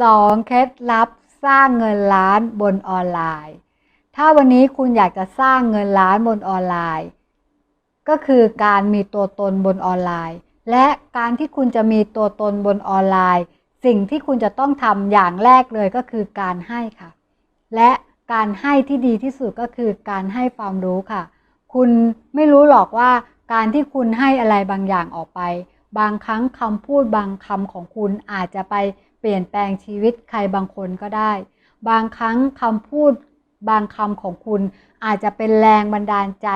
2. เคล็ดลับสร้างเงินล้านบนออนไลน์ ถ้าวันนี้คุณอยากจะสร้างเงินล้านบนออนไลน์ ก็คือการมีตัวตนบนออนไลน์ และการที่คุณจะมีตัวตนบนออนไลน์ สิ่งที่คุณจะต้องทำอย่างแรกเลยก็คือการให้ค่ะ และการให้ที่ดีที่สุดก็คือการให้ความรู้ค่ะ คุณไม่รู้หรอกว่าการที่คุณให้อะไรบางอย่างออกไป บางครั้งคำพูดบางคำของคุณอาจจะไป เปลี่ยนแปลงชีวิตใครบางคนก็ได้ บางครั้งคำพูดบางคำของคุณอาจจะเป็นแรงบันดาลใจ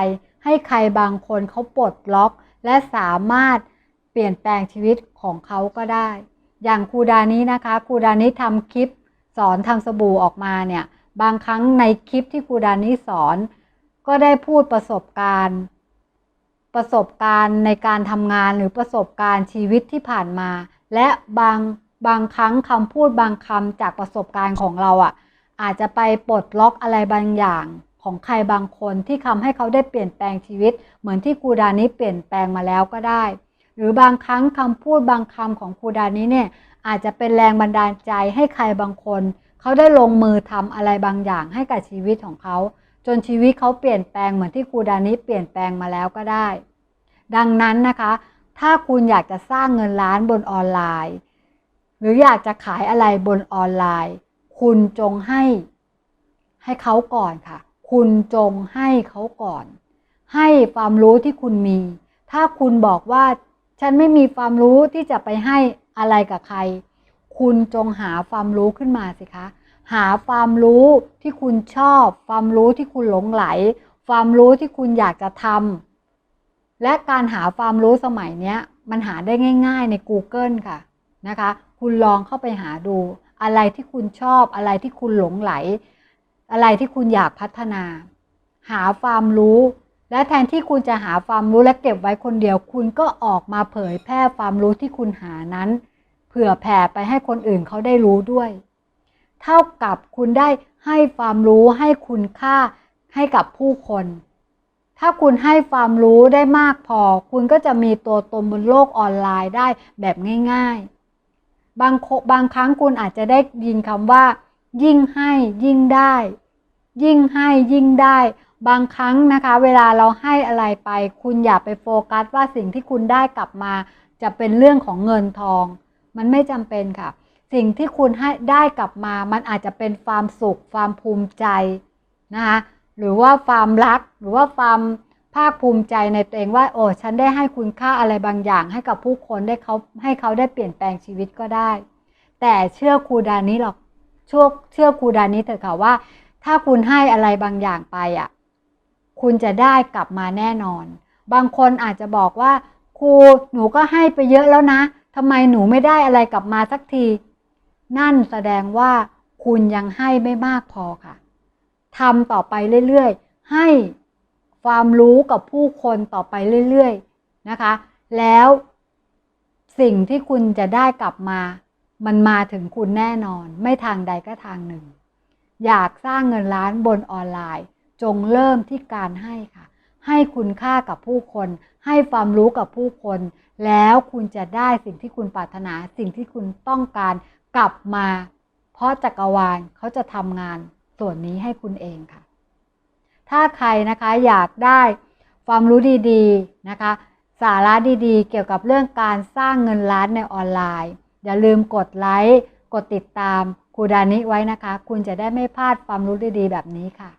ให้ใครบางคนเขาปลดล็อก และสามารถเปลี่ยนแปลงชีวิตของเขาก็ได้ อย่างครูดานี้นะคะครูดานี้ทำคลิปสอนทำสบู่ออกมาเนี่ยบางครั้งในคลิปที่ครูดานี้สอน ก็ได้พูดประสบการณ์ ประสบการณ์ในการทำงานหรือประสบการณ์ชีวิตที่ผ่านมา และบาง บางครั้งคำพูดบางคำจากประสบการณ์ของเราอะ่ะ อาจจะไปปลดล็อกอะไรบางอย่างของใครบางคนที่ทำให้เขาได้เปลี่ยนแปลงชีวิต เหมือนที่ครูดานี้เปลี่ยนแปลงมาแล้วก็ได้ หรือบางครั้งคำพูดบางคำของครูดานี้เนี่ยอาจจะเป็นแรงบันดาลใจให้ใครบางคน เขาได้ลงมือทำอะไรบางอย่างให้กับชีวิตของเขา จนชีวิตเขาเปลี่ยนแปลงเหมือนที่ครูดานี้เปลี่ยนแปลงมาแล้วก็ได้ ดังนั้นนะคะ ถ้าคุณอยากจะสร้างเงินล้านบนออนไลน์ หรืออยากจะขายอะไรบนออนไลน์ คุณจงให้ ให้เขาก่อนค่ะ คุณจงให้เขาก่อน ให้ความรู้ที่คุณมี ถ้าคุณบอกว่า ฉันไม่มีความรู้ที่จะไปให้อะไรกับใคร คุณจงหาความรู้ขึ้นมาสิคะ หาความรู้ที่คุณชอบ ความรู้ที่คุณหลงไหล ความรู้ที่คุณอยากจะทำและการหาความรู้สมัยเนี้ยมันหาได้ง่าย ๆใน Google ค่ะ นะคะ คุณลองเข้าไปหาดู อะไรที่คุณชอบ อะไรที่คุณหลงไหล อะไรที่คุณอยากพัฒนา หาความรู้ และแทนที่คุณจะหาความรู้และเก็บไว้คนเดียว คุณก็ออกมาเผยแพร่ความรู้ที่คุณหานั้น เผื่อแผ่ไปให้คนอื่นเขาได้รู้ด้วย เท่ากับคุณได้ให้ความรู้ให้คุณค่าให้กับผู้คน ถ้าคุณให้ความรู้ได้มากพอ คุณก็จะมีตัวตนบนโลกออนไลน์ได้แบบง่าย ๆ บางบางครั้งคุณอาจจะได้ยินคำว่า ยิ่งให้ยิ่งได้ ยิ่งให้ยิ่งได้ บางครั้งนะคะ เวลาเราให้อะไรไป คุณอย่าไปโฟกัสว่าสิ่งที่คุณได้กลับมา จะเป็นเรื่องของเงินทอง มันไม่จำเป็นค่ะ สิ่งที่คุณให้ได้กลับมา มันอาจจะเป็นความสุข ความภูมิใจนะคะหรือว่าความรักหรือว่าความ ภาคภูมิใจในตัวเองว่า โอ้ฉันได้ให้คุณค่าอะไรบางอย่าง ให้กับผู้คนได้เขาให้เขาได้เปลี่ยนแปลงชีวิตก็ได้ แต่เชื่อครูดานี้หรอกช่วเชื่อครูดานี้เถอะค่ะว่า ถ้าคุณให้อะไรบางอย่างไปอะคุณจะได้กลับมาแน่นอน บางคนอาจจะบอกว่า ครูหนูก็ให้ไปเยอะแล้วนะทำไมหนูไม่ได้อะไรกลับมาสักที นั่นแสดงว่าคุณยังให้ไม่มากพอค่ะทำต่อไปเรื่อยๆ ให้ ความรู้กับผู้คนต่อไปเรื่อยๆนะคะ แล้วสิ่งที่คุณจะได้กลับมา มันมาถึงคุณแน่นอน ไม่ทางใดก็ทางหนึ่ง อยากสร้างเงินล้านบนออนไลน์ จงเริ่มที่การให้ค่ะ ให้คุณค่ากับผู้คน ให้ความรู้กับผู้คน แล้วคุณจะได้สิ่งที่คุณปรารถนา สิ่งที่คุณต้องการกลับมา เพราะจักรวาลเขาจะทำงานส่วนนี้ให้คุณเองค่ะ ถ้าใครนะคะอยากได้ความรู้ดีๆนะคะ สาระดีๆ เกี่ยวกับเรื่องการสร้างเงินล้านในออนไลน์ อย่าลืมกดไลค์กดติดตามครูดานิไว้นะคะ คุณจะได้ไม่พลาดความรู้ดีๆ แบบนี้ค่ะ